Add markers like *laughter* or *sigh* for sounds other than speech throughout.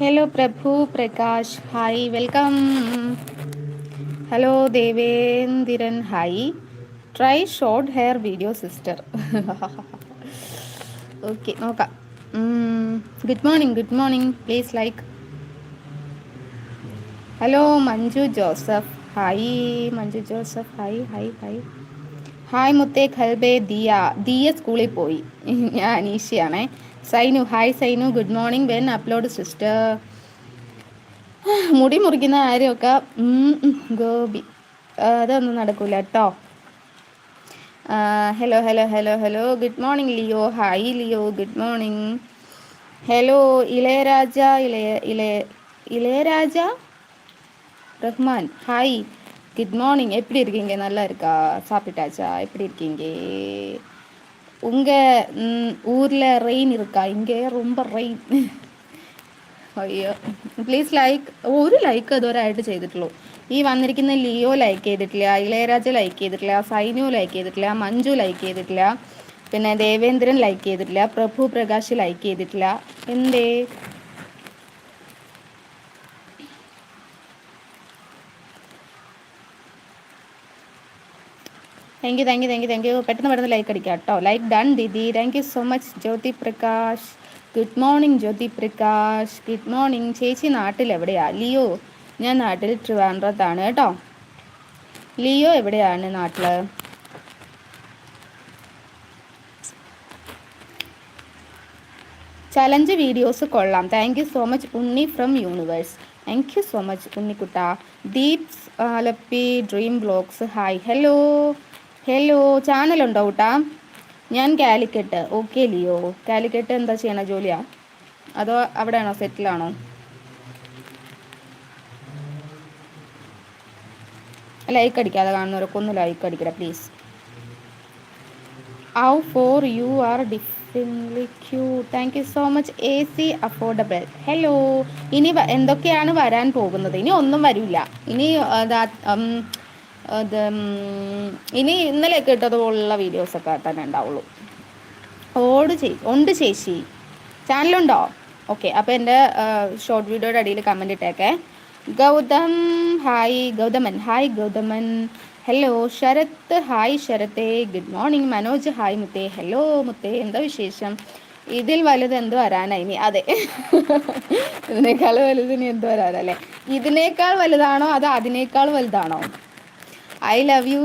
Hello Prabhu Prakash hi welcome hello Devendiran hi try short hair video sister okay നോക്കാം. Good morning good morning please like hello Manju Joseph hi Manju Joseph hi hi hi hi മുത്തേ ഖൽബേ ദിയ ദിയ സ്കൂളിൽ പോയി. *laughs* ഞാൻ അനീഷയാണേ Sainu hi Sainu good morning when upload sister മുടി മുറിക്കുന്ന കാര്യമൊക്കെ ഗോപി അതൊന്നും നടക്കൂല കേട്ടോ hello hello hello hello good morning Leo hi Leo good morning hello Ilayaraja Ilaya Ilaya Ilayaraja Rahman hi good morning எப்படி இருக்கீங்க நல்லா இருக்கா சாப்பிட்டாச்சா எப்படி இருக்கீங்க உங்கள் ஊரில் ரெயின் இருக்கா இங்கே ரொம்ப റെയിൻ അയ്യോ പ്ലീസ് ലൈക്ക് ഒരു ലൈക്ക് ഇതുവരെയായിട്ട് ചെയ്തിട്ടുള്ളൂ ഈ വന്നിരിക്കുന്ന ലിയോ ലൈക്ക് ചെയ്തിട്ടില്ല ഇളയരാജ ലൈക്ക് ചെയ്തിട്ടില്ല സൈനു ലൈക്ക് ചെയ്തിട്ടില്ല മഞ്ജു ലൈക്ക് ചെയ്തിട്ടില്ല പിന്നെ ദേവേന്ദ്രൻ ലൈക്ക് ചെയ്തിട്ടില്ല പ്രഭു പ്രകാശ് ലൈക്ക് ചെയ്തിട്ടില്ല എന്തേ thank you thank you thank you thank you പെട്ടെന്ന് പെട്ടെന്ന് ലൈക്ക് അടിക്കുക കേട്ടോ. Like done Didi thank you so much Jyothi Prakash. Good morning Jyothi Prakash. Good morning ചേച്ചി നാട്ടിൽ എവിടെയാ? ലിയോ. ഞാൻ നാട്ടിൽ ട്രിവാൻഡ്രത്താണ് കേട്ടോ. ലിയോ എവിടെയാണ് നാട്ടിൽ ചലഞ്ച് വീഡിയോസ് കൊള്ളാം. Thank you so much Unni from universe thank you so much ഉണ്ണിക്കുട്ട. Deeps Alleppey dream blogs hi hello hello ചാനലുണ്ടോ കൂട്ടാ? ഞാൻ കാലിക്കട്ട്. Okay Leo. കാലിക്കട്ട് എന്താ ചെയ്യണ ജോലിയാ? അതോ അവിടെയാണോ സെറ്റിലാണോ ലൈക്ക് അടിക്കാതെ കാണുന്നവരൊക്കെ ഒന്ന് ലൈക്ക് അടിക്കട പ്ലീസ് ഔ for you are definitely Q thank you so much A C affordable hello ഇനി എന്തൊക്കെയാണ് വരാൻ പോകുന്നത്? ഇനി ഒന്നും വരില്ല. ഇനി അത് ഇനി ഇന്നലെ കേട്ടതുപോലുള്ള വീഡിയോസൊക്കെ തന്നെ ഉണ്ടാവുള്ളൂ. ഓട് ചെയ് ഉണ്ട് ചേച്ചി. ചാനലുണ്ടോ? ഓക്കെ അപ്പോൾ എന്റെ ഷോർട്ട് വീഡിയോയുടെ അടിയിൽ comment ഇട്ടേക്കെ. Gautam hi Gauthaman hi Gauthaman. Hello Sharath hi ശരത്തെ. Good morning Manoj. ഹായ് മുത്തേ. ഹലോ മുത്തേ. എന്താ വിശേഷം? ഇതിൽ വലുത് എന്ത് വരാനാ ഇനി അതെ. ഇതിനേക്കാൾ വലുത് ഇനി എന്ത് വരാനല്ലേ ഇതിനേക്കാൾ വലുതാണോ അതോ അതിനേക്കാൾ വലുതാണോ? I love you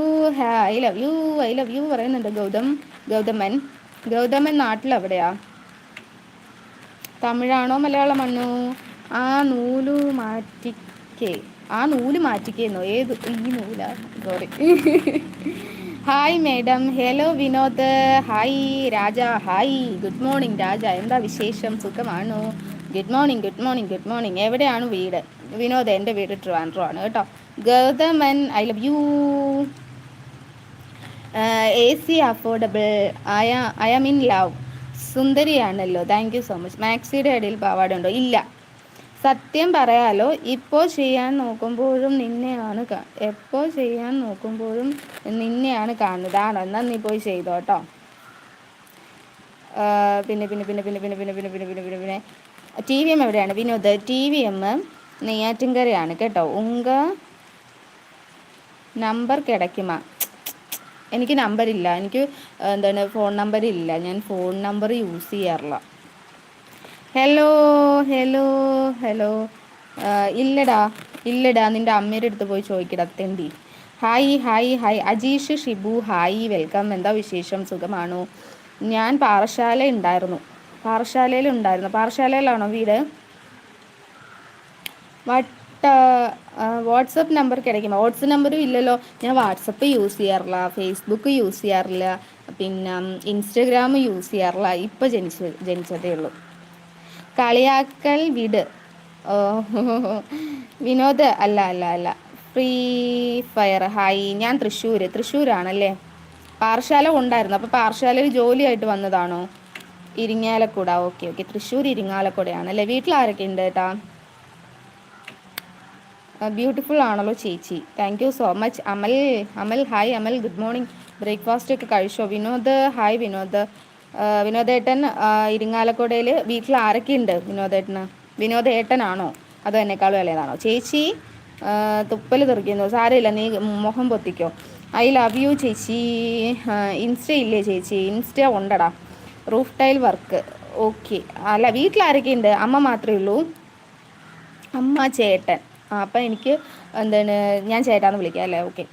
I love you I love you പറയുന്നുണ്ട് ഗൗതം ഗൗതമൻ. ഗൗതമൻ നാട്ടിൽ എവിടെയാ തമിഴാണോ മലയാളമാണോ ആ നൂൽ മാറ്റിക്കേ ആ നൂൽ മാറ്റിക്കേന്നോ? ഏത് ഈ നൂല? Sorry hi madam hello Vinod. Hi Raja. Hi good morning Raja. എന്താ വിശേഷം? സുഖമാണോ? Good morning good morning good morning എവിടെയാണ് വീട്? വിനോദ് എന്റെ വീട് ട്രിവാൻഡ്രോ ആണ് കേട്ടോ. Gauthaman I love you. A C affordable. I am in love. സുന്ദരിയാണല്ലോ. Thank you so much. മാക്സിയുടെ ഇടയിൽ പാവാടുണ്ടോ ഇല്ല. സത്യം പറയാലോ ഇപ്പോൾ ചെയ്യാൻ നോക്കുമ്പോഴും നിന്നെയാണ് എപ്പോൾ ചെയ്യാൻ നോക്കുമ്പോഴും നിന്നെയാണ് കാണുന്നത്. ആണോ? എന്നാൽ നീ പോയി ചെയ്തോ കേട്ടോ പിന്നെ പിന്നെ പിന്നെ പിന്നെ പിന്നെ പിന്നെ പിന്നെ പിന്നെ പിന്നെ പിന്നെ പിന്നെ. ടി വി എം എവിടെയാണ്? വിനോദ് ടി വി എം നെയ്യാറ്റിൻകരയാണ് കേട്ടോ. ഉങ്ക നമ്പർ കിടക്കുമ എനിക്ക് നമ്പറില്ല എനിക്ക് എന്താണ് ഫോൺ നമ്പർ ഇല്ല. ഞാൻ ഫോൺ നമ്പർ യൂസ് ചെയ്യാറില്ല. ഹലോ ഹലോ ഹലോ ഇല്ലടാ ഇല്ലടാ. നിന്റെ അമ്മയുടെ അടുത്ത് പോയി ചോദിക്കടാ. തെണ്ടി. Hi hi hi Ajeesh Shibu hi welcome എന്താ വിശേഷം? സുഖമാണോ? ഞാൻ പാറശാല ഉണ്ടായിരുന്നു. പാറശാലയിൽ ഉണ്ടായിരുന്നു. പാറശാലയിലാണോ വീട്? വട്ട് വാട്സപ്പ് നമ്പർ കിടക്കുമ്പോൾ വാട്സപ്പ് നമ്പറും ഇല്ലല്ലോ. ഞാൻ വാട്സപ്പ് യൂസ് ചെയ്യാറില്ല ഫേസ്ബുക്ക് യൂസ് ചെയ്യാറില്ല പിന്നെ ഇൻസ്റ്റഗ്രാം യൂസ് ചെയ്യാറില്ല. ഇപ്പം ജനിച്ച ജനിച്ചതേ ഉള്ളൂ. കളിയാക്കൽ വിട്. വിനോദ് അല്ല അല്ല അല്ല. Free fire. ഹായ് ഞാൻ തൃശ്ശൂർ തൃശ്ശൂരാണല്ലേ? പാറശാല ഉണ്ടായിരുന്നു. അപ്പോൾ പാറശാലയിൽ ജോലിയായിട്ട് വന്നതാണോ? ഇരിങ്ങാലക്കുട. Okay okay. തൃശ്ശൂർ ഇരിങ്ങാലക്കുടയാണല്ലേ? വീട്ടിൽ ആരൊക്കെ ഉണ്ട് കേട്ടാ ബ്യൂട്ടിഫുൾ ആണല്ലോ ചേച്ചി. Thank you so much Amal Amal hi Amal good morning breakfast ഒക്കെ കഴിച്ചോ? വിനോദ് ഹായ് വിനോദ്. വിനോദേട്ടൻ ഇരിങ്ങാലക്കുടയിൽ വീട്ടിൽ ആരൊക്കെ ഉണ്ട് വിനോദേട്ടന്? വിനോദ് ഏട്ടനാണോ അതോ എന്നെക്കാളും ഇളയതാണോ? ചേച്ചി തുപ്പൽ തെറിക്കുന്നു. സാരമില്ല നീ മുഖം പൊത്തിക്കോ. ഐ ലവ് യു ചേച്ചി. ഇൻസ്റ്റ ഇല്ലേ ചേച്ചി? ഇൻസ്റ്റ ഉണ്ടടാ. റൂഫ് ടൈൽ വർക്ക് ഓക്കെ അല്ല വീട്ടിൽ ഉണ്ട് അമ്മ മാത്രമേ ഉള്ളൂ. അമ്മ ചേട്ടൻ. അപ്പം എനിക്ക് എന്താണ് ഞാൻ ചേട്ടാന്ന് വിളിക്കാം അല്ലേ? ഓക്കെ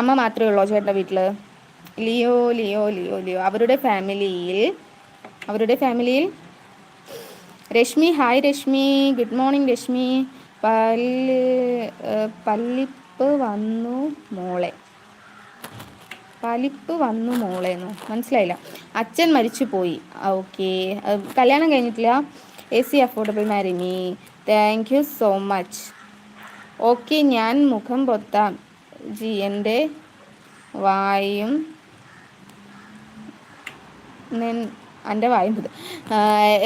അമ്മ മാത്രമേ ഉള്ളൂ ചേട്ടന്റെ വീട്ടിൽ ലിയോ ലിയോ ലിയോ ലിയോ. അവരുടെ ഫാമിലിയിൽ അവരുടെ ഫാമിലിയിൽ? Rashmi hi Rashmi. Good morning Rashmi. പല്ല് പല്ലിപ്പ് വന്നു മോളെ. പലിപ്പ് വന്നു മോളേന്നു മനസ്സിലായില്ല. അച്ഛൻ മരിച്ചു പോയി. ഓക്കെ കല്യാണം കഴിഞ്ഞിട്ടില്ല. A C affordable മാരിനി thank you so much okay ഞാൻ മുഖം പൊത്താം. ജി എന്റെ വായും എന്റെ വായും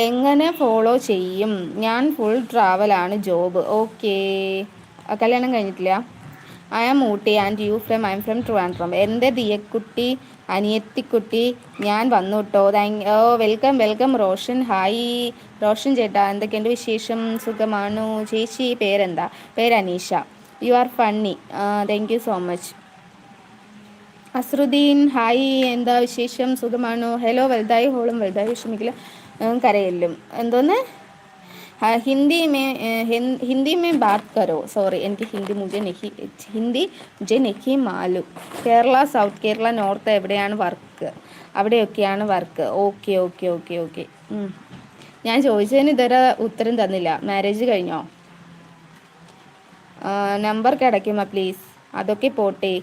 എങ്ങനെ ഫോളോ ചെയ്യും? ഞാൻ ഫുൾ ട്രാവലാണ് ജോബ് ഓക്കെ. കല്യാണം കഴിഞ്ഞിട്ടില്ല? I am Ooty and you from I'm from Trivandrum എന്റെ ദിയക്കുട്ടി അനിയത്തിക്കുട്ടി ഞാൻ വന്നു കേട്ടോ താങ്ക് ഓ welcome welcome Roshan. Hi Roshan ചേട്ടാ എന്തൊക്കെയുണ്ട് വിശേഷം? സുഖമാണോ? ചേച്ചി പേരെന്താ? പേര് Aneesha you are funny thank you so much Azharuddin hi എന്താ വിശേഷം? സുഖമാണോ? ഹലോ വലുതായി ഹോളും വലുതായി വിഷമിക്കില്ല. കരയല്ലും. എന്തോന്ന്? ഹിന്ദി മേ ഹിന്ദി മേ ബാത് കരോ? സോറി എനിക്ക് ഹിന്ദി മുജെ നെഹി ഹിന്ദി മുജെ നെഹി മാലു. കേരള സൗത്ത് കേരള നോർത്ത് എവിടെയാണ് work? അവിടെയൊക്കെയാണ് work. Okay okay okay okay ഞാൻ ചോദിച്ചതിന് ഇതുവരെ ഉത്തരം തന്നില്ല. മാരേജ് കഴിഞ്ഞോ? നമ്പർ കിടക്കുമോ പ്ലീസ് അതൊക്കെ പോട്ടെ.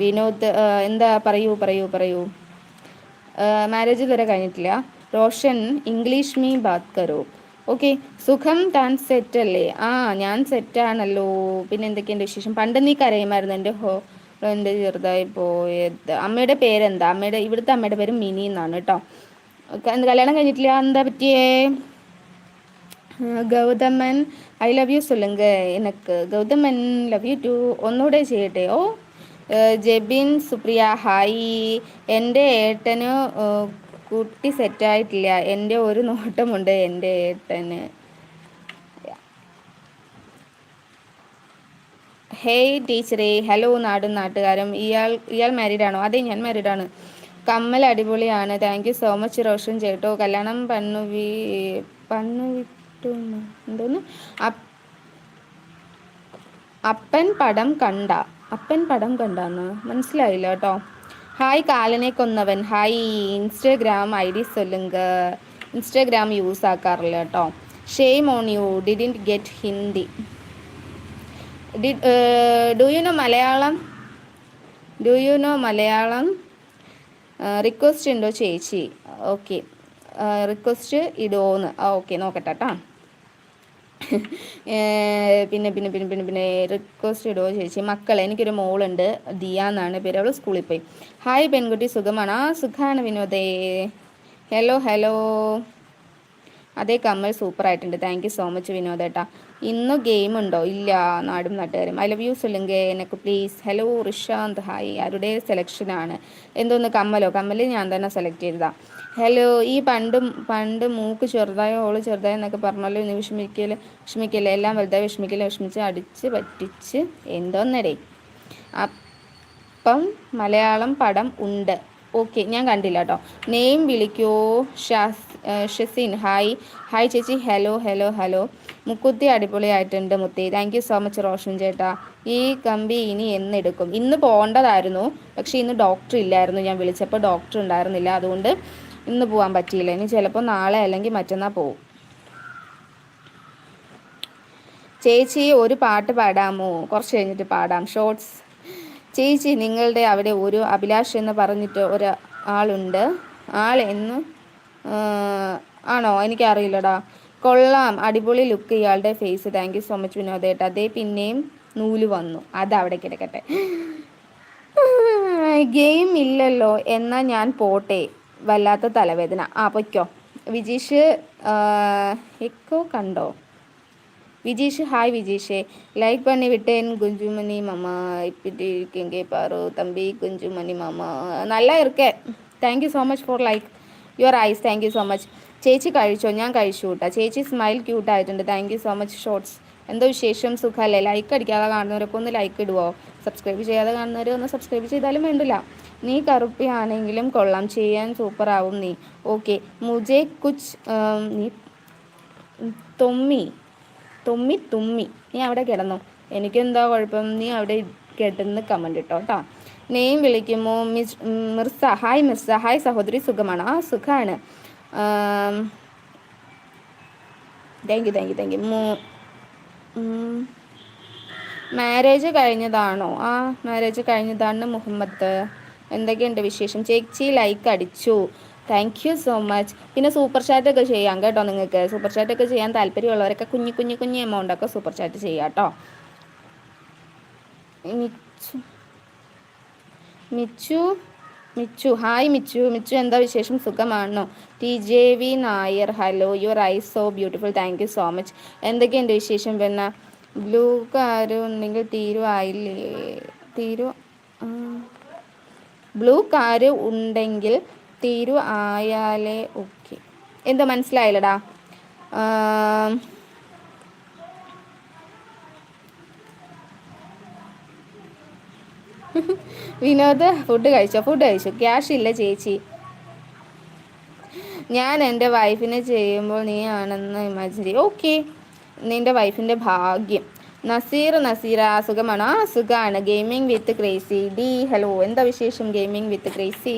വിനോദ് എന്താ? പറയൂ പറയൂ പറയൂ. മാരേജ് ഇതുവരെ കഴിഞ്ഞിട്ടില്ല. റോഷൻ ഇംഗ്ലീഷ് മീ ബാത് കരോ ഓക്കെ സുഖം താൻ സെറ്റ് അല്ലേ? ആ ഞാൻ സെറ്റ് ആണല്ലോ. പിന്നെ എന്തൊക്കെയുണ്ട് വിശേഷം? പണ്ട് നീ കരയുമായിരുന്നു. എന്റെ ഹോ എന്റെ ചെറുതായി പോയത്. അമ്മയുടെ പേരെന്താ? അമ്മയുടെ ഇവിടുത്തെ അമ്മയുടെ പേര് മിനി എന്നാണ് കേട്ടോ. കല്യാണം കഴിഞ്ഞിട്ടില്ല? എന്താ പറ്റിയേ? ഗൗതമൻ ഐ ലവ് യു സൊല്ലുങ്ക എനക്ക്. ഗൗതമൻ ലവ് യു ടു ഒന്നുകൂടെ ചെയ്യട്ടെ. ഓ ജെബിൻ സുപ്രിയ ഹായ് എന്റെ ഏട്ടന് കുട്ടി സെറ്റായിട്ടില്ല എന്റെ ഒരു നോട്ടമുണ്ട് എന്റെ ഏട്ടന്. ഹേയ് ടീച്ചറേ ഹലോ നാടും നാട്ടുകാരും. ഇയാൾ ഇയാൾ ആണോ? അതെ ഞാൻ മാരീഡാണ് കമ്മൽ അടിപൊളിയാണ്. Thank you so much Roshan ചേട്ടോ. കല്യാണം പണ്ണു വി വിട്ടു എന്തോന്ന് അപ്പൻ പടം കണ്ട അപ്പൻ പടം കണ്ടാന്ന്? മനസ്സിലായില്ല കേട്ടോ. ഹായ് കാലനെ കൊന്നവൻ. ഹായ് ഇൻസ്റ്റഗ്രാം ഐ ഡി സൊല്ലുങ്ക. ഇൻസ്റ്റഗ്രാം യൂസ് ആക്കാറില്ല കേട്ടോ. Shame on you didn't get Hindi do you know Malayalam? Do you know Malayalam? Request ഉണ്ടോ ചേച്ചി? ഓക്കെ റിക്വസ്റ്റ് ഇടുമോന്ന് ഓക്കെ നോക്കട്ടെ കേട്ടോ പിന്നെ പിന്നെ പിന്നെ പിന്നെ പിന്നെ റിക്വസ്റ്റ് ഇടുമോ ചേച്ചി? മക്കൾ എനിക്കൊരു മോളുണ്ട്. ദിയ എന്നാണ് പേര്. അവൾ സ്കൂളിൽ പോയി. ഹായ് പെൺകുട്ടി. സുഖമാണ്? ആ സുഖമാണ് വിനോദേ. ഹലോ ഹലോ അതെ കമ്മൽ സൂപ്പർ ആയിട്ടുണ്ട്. താങ്ക് യു സോ മച്ച് വിനോദേട്ടാ ഇന്ന് ഗെയിം ഉണ്ടോ ഇല്ല നാടും നാട്ടുകാരും. ഐ ലവ് യു സുല്ലുങ്കെ എനക്ക് പ്ലീസ് ഹലോ റിഷാന്ത്. ഹായ് ആരുടെ സെലക്ഷനാണ് എന്തോന്ന് കമ്മലോ? കമ്മൽ ഞാൻ തന്നെ സെലക്ട് ചെയ്തതാ. ഹലോ ഈ പണ്ട് പണ്ട് മൂക്ക് ചെറുതായോ ഓൾ ചെറുതായോ എന്നൊക്കെ പറഞ്ഞല്ലോ. ഇന്ന് വിഷമിക്കൽ വിഷമിക്കല്ലേ? എല്ലാം വലുതായി വിഷമിക്കൽ വിഷമിച്ച് അടിച്ച് പറ്റിച്ച് എന്തോന്നടേ. അപ്പം മലയാളം പടം ഉണ്ട്. ഓക്കെ ഞാൻ കണ്ടില്ല കേട്ടോ നെയിം വിളിക്കൂ. ഷാസ് ഷെസിൻ. ഹായ് ഹായ് ചേച്ചി. ഹലോ ഹലോ ഹലോ മുക്കുത്തി അടിപൊളിയായിട്ടുണ്ട് മുത്തി. Thank you so much Roshan ചേട്ടാ. ഈ കമ്പി ഇനി എന്നെടുക്കും ഇന്ന് പോകേണ്ടതായിരുന്നു. പക്ഷേ ഇന്ന് ഡോക്ടർ ഇല്ലായിരുന്നു. ഞാൻ വിളിച്ചപ്പോൾ ഡോക്ടർ ഉണ്ടായിരുന്നില്ല. അതുകൊണ്ട് ഇന്ന് പോകാൻ പറ്റിയില്ല. ഇനി ചിലപ്പോൾ നാളെ അല്ലെങ്കിൽ മറ്റന്നാൾ പോവും. ചേച്ചി ഒരു പാട്ട് പാടാമോ? കുറച്ച് കഴിഞ്ഞിട്ട് പാടാം. ഷോർട്സ് ചേച്ചി നിങ്ങളുടെ അവിടെ ഒരു അഭിലാഷ് എന്ന് പറഞ്ഞിട്ട് ഒരു ആളുണ്ട്. ആൾ എന്ന് ആണോ? എനിക്കറിയില്ലടാ. കൊള്ളാം. അടിപൊളി ലുക്ക് ഇയാളുടെ face. Thank you so much വിനോദേട്ട അതേ പിന്നെയും നൂൽ വന്നു. അത് അവിടെ കിടക്കട്ടെ. ഗെയിം ഇല്ലല്ലോ. എന്നാൽ ഞാൻ പോട്ടെ. വല്ലാത്ത തലവേദന. ആ പൊയ്ക്കോ. വിജീഷ് എക്കോ കണ്ടോ? விஜீஷ் ஹாய் விஜீஷே லைக் பண்ணி விட்டேன் குஞ்சுமணி மாமா இப்படி இருக்கீங்க பாரு தம்பி குஞ்சுமணி மாமா நல்லா இருக்கேன் thank you so much for like your eyes thank you so much ചേച്ചി കഴിച്ചോ ഞാൻ കഴിച്ചു കൂട്ടാ ചേച്ചി smile ക്യൂട്ടായിട്ടുണ്ട് thank you so much shorts എന്തോ വിശേഷം സുഖമല്ലേ ലൈക്ക് അടിക്കാതെ കാണുന്നവരൊക്കെ ഒന്ന് ലൈക്ക് ഇടുവോ സബ്സ്ക്രൈബ് ചെയ്യാതെ കാണുന്നവർ ഒന്ന് സബ്സ്ക്രൈബ് ചെയ്താലും വേണ്ടില്ല നീ കറുപ്പിയാണെങ്കിലും കൊള്ളാം ചെയ്യാൻ സൂപ്പർ ആവും നീ ഓക്കെ മുജെ കുച്ച് നീ തൊമ്മി തൊമ്മി തുമ്മി. നീ അവിടെ കിടന്നു. എനിക്കെന്താ കുഴപ്പം? നീ അവിടെ കിടന്ന് കമന്റ് ഇട്ടോ കേട്ടോ നെയ്യും വിളിക്കുമോ? Miss Mirza. Hi Mirza. Hi സഹോദരി. സുഖമാണ്? ആ സുഖമാണ് thank you thank you thank you marriage കഴിഞ്ഞതാണോ? ആ മാരേജ് കഴിഞ്ഞതാണ് മുഹമ്മദ്. എന്തൊക്കെയുണ്ട് വിശേഷം? ചേച്ചി ലൈക്ക് അടിച്ചു. താങ്ക് യു സോ മച്ച് പിന്നെ സൂപ്പർ ചാറ്റ് ഒക്കെ ചെയ്യാം കേട്ടോ നിങ്ങൾക്ക്. സൂപ്പർ ചാറ്റ് ഒക്കെ ചെയ്യാൻ താല്പര്യമുള്ളവരൊക്കെ കുഞ്ഞു കുഞ്ഞു കുഞ്ഞു എമൗണ്ട് ഒക്കെ സൂപ്പർ ചാറ്റ് ചെയ്യാം കേട്ടോ മിച്ചു മിച്ചു ഹായ് മിച്ചു. മിച്ചു എന്താ വിശേഷം? സുഖമാണോ? T J V Nair hello your eye so beautiful thank you so much എന്തൊക്കെയുണ്ട് വിശേഷം പിന്നെ ബ്ലൂ കാര് ഉണ്ടെങ്കിൽ തീരുവായില്ലേ തീരു ബ്ലൂ കാര് ഉണ്ടെങ്കിൽ തീരു ആയാലേ ഓക്കെ എന്താ മനസ്സിലായില്ലടാ? വിനോദ് ഫുഡ് കഴിച്ചോ? ഫുഡ് കഴിച്ചു? ക്യാഷ് ഇല്ല ചേച്ചി. ഞാൻ എന്റെ വൈഫിനെ ചെയ്യുമ്പോൾ നീ ആണെന്ന് ഇമാജിൻ ചെയ്യും. ഓക്കെ നിന്റെ വൈഫിന്റെ ഭാഗ്യം. നസീർ നസീർ ആ സുഖമാണോ? ആ സുഖമാണ് gaming with crazy D hello. എന്താ വിശേഷം? ഗെയിമിംഗ് വിത്ത് ക്രേസി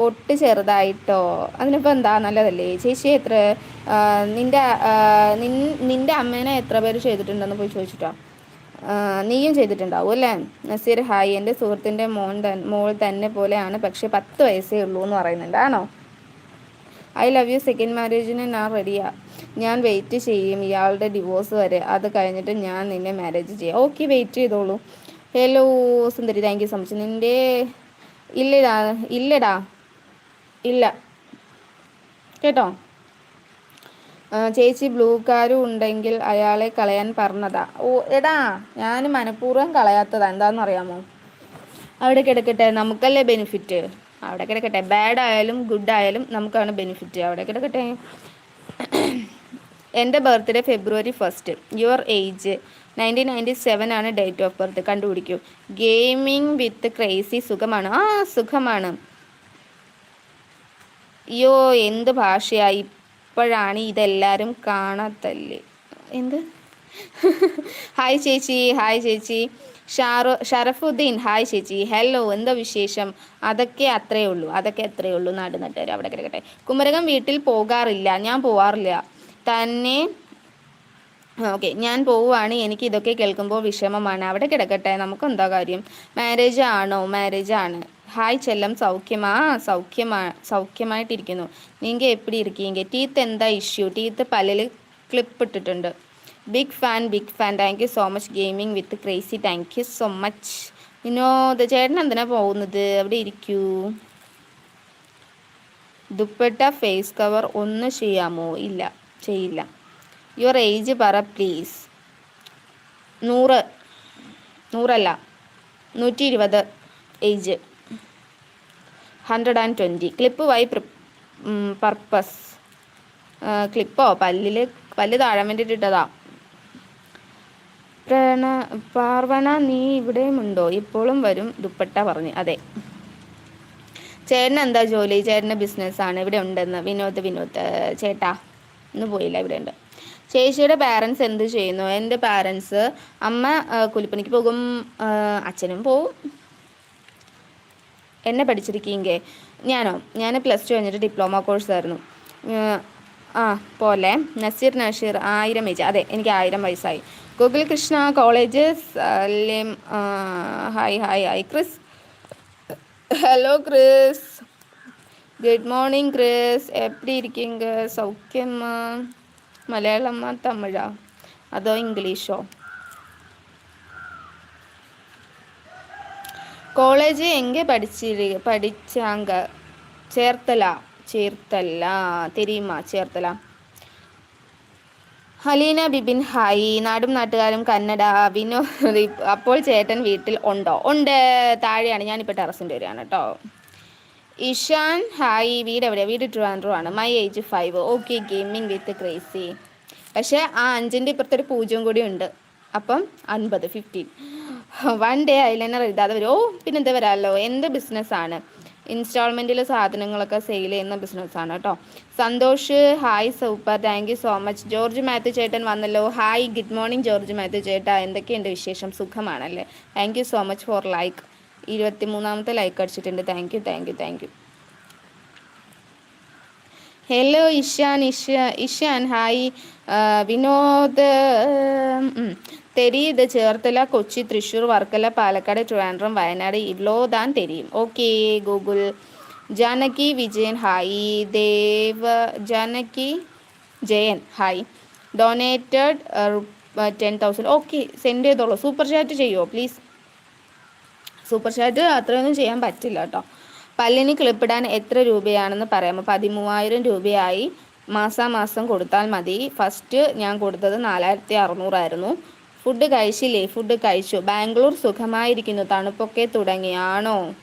പൊട്ട് ചെറുതായിട്ടോ? അതിനിപ്പോൾ എന്താ നല്ലതല്ലേ? ചേച്ചി എത്ര നിന്റെ നിന്റെ അമ്മേനെ എത്ര പേര് ചെയ്തിട്ടുണ്ടെന്ന് പോയി ചോദിച്ചിട്ടോ. നീയും ചെയ്തിട്ടുണ്ടാവും അല്ലേ? നസീർ ഹായ്. എന്റെ സുഹൃത്തിന്റെ മോൻ തൻ മോൾ തന്നെ പോലെയാണ് പക്ഷെ പത്ത് വയസ്സേ ഉള്ളൂ എന്ന് പറയുന്നുണ്ട്. ആണോ? I love you. സെക്കൻഡ് മാരേജിന് ഞാൻ റെഡിയാ. ഞാൻ വെയിറ്റ് ചെയ്യും ഇയാളുടെ ഡിവോഴ്സ് വരെ. അത് കഴിഞ്ഞിട്ട് ഞാൻ നിന്നെ മാരേജ് ചെയ്യാം. ഓക്കെ വെയിറ്റ് ചെയ്തോളൂ. ഹലോ സുന്ദരി താങ്ക് യു സോ മച്ച്. നിന്റെ ഇല്ലടാ ഇല്ലടാ. ഇല്ല. കേട്ടോ? ചേച്ചി ബ്ലൂ കാരും ഉണ്ടെങ്കിൽ അയാളെ കളയാൻ പറഞ്ഞതാ. ഓ എടാ ഞാൻ മനഃപൂർവം കളയാത്തതാ. എന്താണെന്ന് അറിയാമോ അവിടെ കിടക്കട്ടെ നമുക്കല്ലേ ബെനിഫിറ്റ്? അവിടെ കിടക്കട്ടെ. ബാഡ് ആയാലും ഗുഡ് ആയാലും നമുക്കാണ് ബെനിഫിറ്റ്. അവിടെ കിടക്കട്ടെ. എന്റെ birthday February first your age nineteen ninety seven ആണ് ഡേറ്റ് ഓഫ് ബർത്ത് കണ്ടുപിടിക്കൂ. ഗെയിമിംഗ് വിത്ത് ക്രേസി സുഖമാണ്. ആ സുഖമാണ്. അയ്യോ എന്ത് ഭാഷയായി ഇപ്പോഴാണ് ഇതെല്ലാവരും കാണാത്തല്ലേ എന്ത്? ഹായ് ചേച്ചി ഹായ് ചേച്ചി. ഷാറു ഷറഫുദ്ദീൻ ഹായ് ചേച്ചി. ഹലോ എന്താ വിശേഷം? അതൊക്കെ അത്രയേ ഉള്ളൂ അതൊക്കെ അത്രയേ ഉള്ളൂ. നാട് നട്ടുകാർ അവിടെ കിടക്കട്ടെ. കുമരകം വീട്ടിൽ പോകാറില്ല ഞാൻ പോവാറില്ല. തന്നെ ഓക്കെ ഞാൻ പോവുകയാണ് എനിക്ക് ഇതൊക്കെ കേൾക്കുമ്പോൾ വിഷമമാണ്. അവിടെ കിടക്കട്ടെ നമുക്ക് എന്താ കാര്യം? മാരേജ് ആണോ? മാരേജ് ആണ്. ഹായ് ചെല്ലം സൗഖ്യമാ സൗഖ്യമാ സൗഖ്യമായിട്ടിരിക്കുന്നു. നിങ്ങൾ എപ്പിടി ഇരിക്കീങ്ക? ടീത്ത് എന്താ ഇഷ്യൂ? ടീത്ത് പല്ലിൽ ക്ലിപ്പ് ഇട്ടിട്ടുണ്ട്. Big fan big fan. Thank you so much gaming with crazy. Thank you so much. Vinod ചേട്ടൻ എന്തിനാ പോകുന്നത്? അവിടെ ഇരിക്കൂ. ദുപ്പട്ട ഫേസ് കവർ ഒന്ന് ചെയ്യാമോ? ഇല്ല ചെയ്യില്ല. യുവർ ഏജ് പറ പ്ലീസ്. നൂറ് നൂറല്ല നൂറ്റി ഇരുപത് age. Hundred and twenty clip why purpose ക്ലിപ്പോ പല്ലിൽ പല്ല് താഴാൻ വേണ്ടിയിട്ട് ഇട്ടതാ പ്രണ പാർവണ നീ ഇവിടെയുമുണ്ടോ ഇപ്പോഴും വരും ദുപ്പട്ട പറഞ്ഞു. അതെ. ചേട്ടൻ എന്താ ജോലി? ചേട്ടന്റെ ബിസിനസ്സാണ് ഇവിടെ ഉണ്ടെന്ന്. വിനോദ് വിനോദ് ചേട്ടാ. ഇന്ന് പോയില്ല ഇവിടെ ഉണ്ട്. ചേച്ചിയുടെ പാരൻസ് എന്ത് ചെയ്യുന്നു? എന്റെ പാരൻസ് അമ്മ കൂലിപ്പണിക്ക് പോകും. അച്ഛനും പോവും. എന്നെ പഠിച്ചിരിക്കീങ്കേ. ഞാനോ? ഞാൻ പ്ലസ് ടു കഴിഞ്ഞിട്ട് ഡിപ്ലോമ കോഴ്സായിരുന്നു. ആ പോലെ. നസീർ നഷീർ ആയിരം ഏജ്. അതെ എനിക്ക് ആയിരം വയസ്സായി. Google Krishna college hi hi hi Chris. Hello Chris. Good morning Chris. എപ്പി ഇരിക്കീങ്ക? സൗഖ്യമ്മ മലയാളമ്മ തമിഴാ? അതോ ഇംഗ്ലീഷോ? കോളേജ് എങ്കെ പഠിച്ചിരി പഠിച്ചാങ്ക. ചേർത്തല ചേർത്തല തെരീമ ചേർത്തല. ഹലീന ബിബിൻ ഹായ്. നാടും നാട്ടുകാരും കന്നഡ വിനോ അപ്പോൾ ചേട്ടൻ വീട്ടിൽ ഉണ്ടോ? ഉണ്ട്. താഴെയാണ്. ഞാനിപ്പോൾ ടെറസിന്റെ വരികയാണ് കേട്ടോ ഇഷാൻ ഹായ്. വീട് എവിടെയാണ് വീട് ട്രിവാൻഡ്രോ ആണ്. My age five okay gaming with crazy പക്ഷേ ആ അഞ്ചിന്റെ ഇപ്പുറത്തൊരു പൂജ്യം കൂടി ഉണ്ട്. അപ്പം അൻപത് ഫിഫ്റ്റീൻ വൺ ഡേ ഐലൈനർ എഴുതാതെ വരും. ഓ പിന്നെന്താ വരാമല്ലോ എന്ത് ബിസിനസ്സാണ് ഇൻസ്റ്റാൾമെന്റിൽ സാധനങ്ങളൊക്കെ സെയിൽ ചെയ്യുന്ന ബിസിനസ്സാണ് കേട്ടോ Santhosh hi super thank you so much George Mathew ചേട്ടൻ വന്നല്ലോ. Hi good morning George Mathew ചേട്ടാ. എന്തൊക്കെയുണ്ട് വിശേഷം? സുഖമാണല്ലേ? Thank you so much for like ഇരുപത്തി മൂന്നാമത്തെ ലൈക്ക് അടിച്ചിട്ടുണ്ട്. Thank you thank you thank you hello Ishan Isha Ishan hi Vinod തെരീത് Cherthala Kochi Thrissur Varkala Palakkad Trivandrum Wayanad ഇവ്ലോ താൻ തെരിയും. Okay Google. Janaki Vijayan hi. Deva Janaki Jayan hi. Donated ten thousand. Okay send ചെയ്തോളൂ. Super chat ചെയ്യുമോ please? Super chat അത്രയൊന്നും ചെയ്യാൻ പറ്റില്ല കേട്ടോ. പല്ലിന് ക്ലിപ്പിടാൻ എത്ര രൂപയാണെന്ന് പറയാമോ പതിമൂവായിരം രൂപയായി മാസാമാസം കൊടുത്താൽ മതി. ഫസ്റ്റ് ഞാൻ കൊടുത്തത് നാലായിരത്തി അറുന്നൂറായിരുന്നു. ഫുഡ് കഴിച്ചില്ലേ? ഫുഡ് കഴിച്ചു. ബാംഗ്ലൂർ സുഖമായിരിക്കുന്നു. തണുപ്പൊക്കെ തുടങ്ങിയാണോ?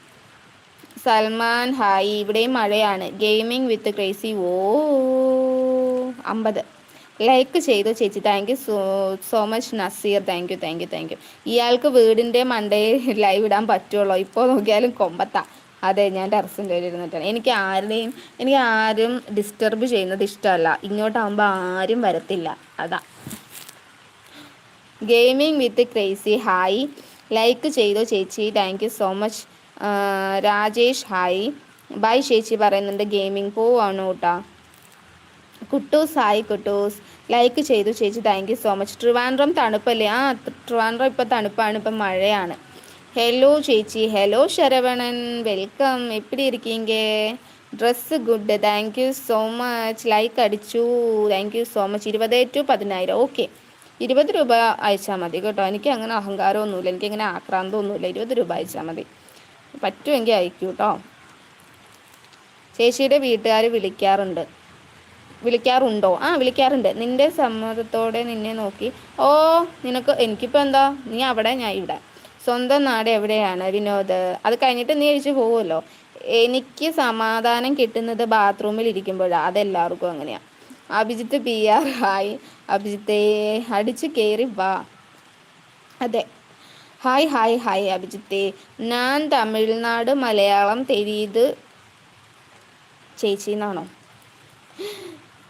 സൽമാൻ ഹായ്. ഇവിടെയും മഴയാണ്. Gaming with crazy. ഓ അമ്പത്. ലൈക്ക് ചെയ്തു ചേച്ചി. Thank you so so much Naseer. Thank you thank you thank you. ഇയാൾക്ക് വീടിന്റെ മണ്ടയിൽ ലൈവ് ഇടാൻ പറ്റുള്ളൂ. ഇപ്പോൾ നോക്കിയാലും കൊമ്പത്താ. അതെ ഞാൻ ടെറസിന്റെ പേര് ഇരുന്നിട്ടാണ്. എനിക്ക് ആരുടെയും എനിക്ക് ആരും ഡിസ്റ്റർബ് ചെയ്യുന്നത് ഇഷ്ടമല്ല. ഇങ്ങോട്ടാകുമ്പോൾ ആരും വരത്തില്ല. അതാ. Gaming with crazy. Hi like ചെയ്തോ ചേച്ചി. Thank you so much Rajesh hi bye ചേച്ചി പറയുന്നുണ്ട് ഗെയിമിംഗ് പോവാണ് കേട്ടോ കുട്ടൂസ് ഹായ് കുട്ടൂസ്. ലൈക്ക് ചെയ്തു ചേച്ചി. Thank you so much Trivandrum തണുപ്പല്ലേ? ആ ട്രിവാൻഡ്രം ഇപ്പോൾ തണുപ്പാണ് ഇപ്പം മഴയാണ്. ഹലോ ചേച്ചി. ഹലോ ശരവണൻ. വെൽക്കം എപ്പിടി ഇരിക്കീങ്ക? Dress good thank you so much like അടിച്ചു. താങ്ക് യു സോ മച്ച് ഇരുപത് ടു പതിനായിരം. ഓക്കെ ഇരുപത് രൂപ അയച്ചാൽ മതി കേട്ടോ. എനിക്ക് അങ്ങനെ അഹങ്കാരമൊന്നുമില്ല. എനിക്കങ്ങനെ ആക്രാന്തമൊന്നുമില്ല. ഇരുപത് രൂപ അയച്ചാൽ മതി. പറ്റുമെങ്കിൽ അയക്കൂ കേട്ടോ ചേച്ചിയുടെ വീട്ടുകാർ വിളിക്കാറുണ്ട്. വിളിക്കാറുണ്ടോ? ആ വിളിക്കാറുണ്ട്. നിന്റെ സമ്മതത്തോടെ നിന്നെ നോക്കി. ഓ നിനക്ക് എനിക്കിപ്പോൾ എന്താ? നീ അവിടെ ഞാൻ ഇവിടെ. സ്വന്തം നാട് എവിടെയാണ്? വിനോദ് അത് കഴിഞ്ഞിട്ട് നീ അഴിച്ചു പോകുമല്ലോ എനിക്ക് സമാധാനം കിട്ടുന്നത് ബാത്റൂമിൽ ഇരിക്കുമ്പോഴാണ് അതെല്ലാവർക്കും അങ്ങനെയാണ് അഭിജിത്ത് പി ആർ ഹായ് അഭിജിത്തെ അടിച്ചു കയറി വാ. അതെ. ഹായ് ഹായ് ഹായ് അഭിജിത്തെ. ഞാൻ തമിഴ്നാട് മലയാളം തെരീത് ചേച്ചി എന്നാണോ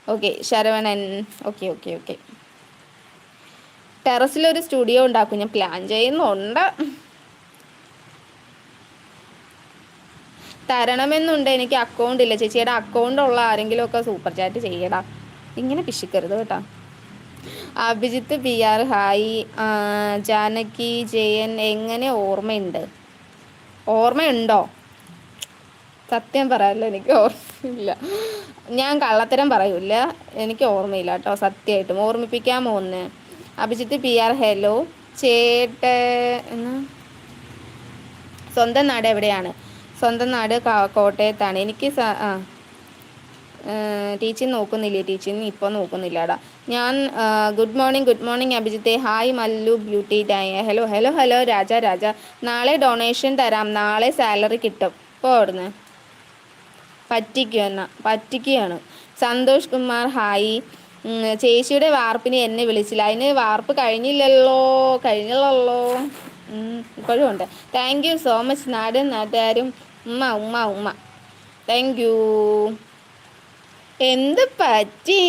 okay Saravanan. Okay okay okay. ഒരു സ്റ്റുഡിയോ ഉണ്ടാക്കും. ഞാൻ പ്ലാൻ ചെയ്യുന്നുണ്ട്. തരണമെന്നുണ്ട്. എനിക്ക് അക്കൗണ്ട് ഇല്ല. ചേച്ചിയുടെ അക്കൗണ്ട് ഉള്ള ആരെങ്കിലും ഒക്കെ സൂപ്പർ ചാറ്റ് ചെയ്യടാ. ഇങ്ങനെ പിശിക്കരുത് കേട്ടോ. Abhijith P R hi. Janaki Jayan എങ്ങനെ ഓർമ്മയുണ്ട്? ഓർമ്മയുണ്ടോ? സത്യം പറയാമല്ലോ എനിക്ക് ഓർമ്മയില്ല. ഞാൻ കള്ളത്തരം പറയൂല എനിക്ക് ഓർമ്മയില്ല കേട്ടോ സത്യമായിട്ടും. ഓർമ്മിപ്പിക്കാൻ ഒന്ന് അഭിജിത്ത് പി ആർ ഹലോ. ചേട്ട സ്വന്തം നാട് എവിടെയാണ്? സ്വന്തം നാട് കോട്ടയത്താണ്. എനിക്ക് ആ. ടീച്ചിങ് നോക്കുന്നില്ലേ? ടീച്ചർ ഇപ്പോൾ നോക്കുന്നില്ലടാ. ഞാൻ ഗുഡ് മോർണിംഗ് ഗുഡ് മോർണിംഗ് അഭിജിത്തെ. Hi Mallu beauty ഡയ hello hello hello Raja Raja. നാളെ ഡൊണേഷൻ തരാം. നാളെ സാലറി കിട്ടും. ഇപ്പോൾ അവിടുന്ന്. പറ്റിക്കുമെന്ന പറ്റിക്കുകയാണ്. സന്തോഷ് കുമാർ ഹായ് ചേച്ചിയുടെ വാർപ്പിന് എന്നെ വിളിച്ചില്ല. അതിന് വാർപ്പ് കഴിഞ്ഞില്ലല്ലോ. കഴിഞ്ഞില്ലല്ലോ. ഇപ്പോഴും ഉണ്ട്. താങ്ക് യു സോ മച്ച് നാടൻ നാട്ടുകാരും. ഉമ്മ ഉമ്മ ഉമ്മ. താങ്ക് യു എന്ത് പറ്റി?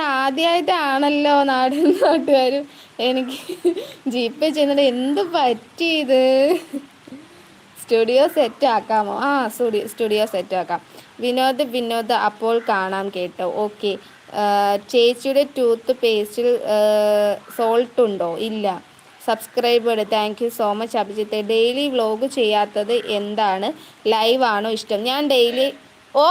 ആദ്യമായിട്ടാണല്ലോ നാടൻ നാട്ടുകാരും എനിക്ക് ജീപ്പ് ചെന്നിട്ട് എന്ത് പറ്റി ഇത് സ്റ്റുഡിയോ സെറ്റ് ആക്കാമോ? ആ സ്റ്റുഡിയോ സ്റ്റുഡിയോ സെറ്റ് ആക്കാം. വിനോദ് വിനോദ് അപ്പോൾ കാണാം കേട്ടോ. ഓക്കെ. ചേച്ചിയുടെ ടൂത്ത് പേസ്റ്റിൽ സോൾട്ട് ഉണ്ടോ? ഇല്ല. Subscribe thank you so much Abhijith. Daily vlog ചെയ്യാത്തത് എന്താണ്? ലൈവ് ആണോ ഇഷ്ടം? ഞാൻ ഡെയിലി ഓ!